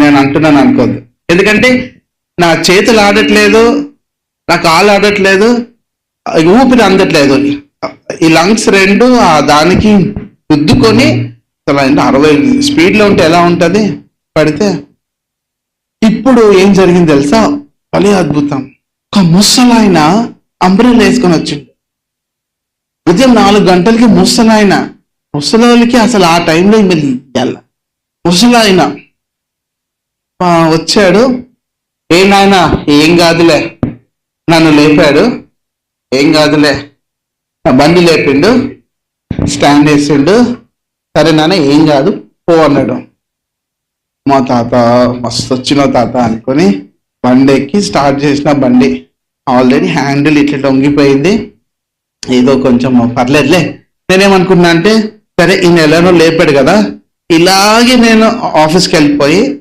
నేను అంటున్నాను అనుకోద్దు ఎందుకంటే నా చేతులు ఆడట్లేదు నా కాలు ఆడట్లేదు ఊపిరి అందట్లేదు. ఈ లంగ్స్ రెండు ఆ దానికి రుద్దుకొని అసలు అరవై స్పీడ్లో ఉంటే ఎలా ఉంటుంది? పడితే ఇప్పుడు ఏం జరిగింది తెలుసా? భలే అద్భుతం. ఒక ముసలాయన అంబ్రెల్ వేసుకొని వచ్చిండు. ఉదయం నాలుగు గంటలకి ముసలాయన ముసలోళ్ళకి అసలు ఆ టైంలో మళ్ళీ ముసలాయన వచ్చాడు. ఏ నాయన ఏం కాదులే. నన్ను లేపాడు. ఏం కాదులే. నా బండి లేపిండు. స్టాండ్ వేసిండు. సరే నాన్న ఏం కాదు. పో అన్నాడు. మా తాత మస్తు వచ్చిన తాత అనుకొని బండి ఎక్కి స్టార్ట్ చేసిన బండి. ఆల్రెడీ హ్యాండిల్ ఇట్లా దొంగిపోయింది ఏదో కొంచెం పర్లేదులే. నేనేమనుకున్నా అంటే సరే ఈ నెలలో లేపాడు కదా. ఇలాగే నేను ఆఫీస్కి వెళ్ళిపోయి